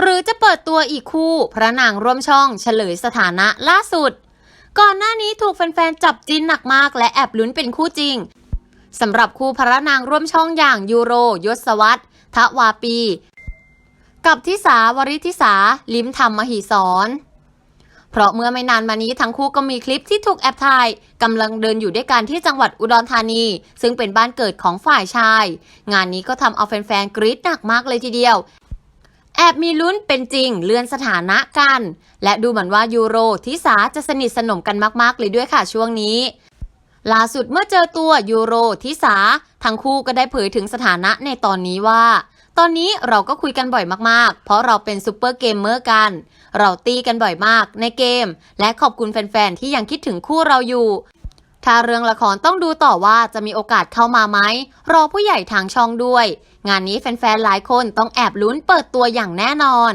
หรือจะเปิดตัวอีกคู่ พระนางร่วมช่องเฉลยสถานะล่าสุด ก่อนหน้านี้ถูกแฟนๆจับจินหนักมาก และแอบลุ้นเป็นคู่จริงสำหรับคู่พระนางร่วมช่องอย่างยูโรยศวัตทวาปี กับทิสาวริทิสา ลิมธรรมมหิศรเพราะเมื่อไม่นานมานี้ทั้งคู่ก็มีคลิปที่ถูกแอบถ่ายกำลังเดินอยู่ด้วยกันที่จังหวัดอุดรธานี ซึ่งเป็นบ้านเกิดของฝ่ายชาย งานนี้ก็ทำเอาแฟนๆกรี๊ดหนักมากเลยทีเดียว แอบมีลุ้นเป็นจริงเลื่อนสถานะกัน และดูเหมือนว่ายูโรทิสาจะสนิทสนมกันมากๆเลยด้วยค่ะช่วงนี้ล่าสุดเมื่อเจอตัวยูโรทิสาทั้งคู่ก็ได้เผยถึงสถานะในตอนนี้ว่า ตอนนี้เราก็คุยกันบ่อยมากๆ เพราะเราเป็นซูเปอร์เกมเมอร์กัน เราตีกันบ่อยมากในเกม และขอบคุณแฟนๆที่ยังคิดถึงคู่เราอยู่ ถ้าเรื่องละครต้องดูต่อว่าจะมีโอกาสเข้ามาไหม รอผู้ใหญ่ทางช่องด้วย งานนี้แฟนๆหลายคนต้องแอบลุ้นเปิดตัวอย่างแน่นอน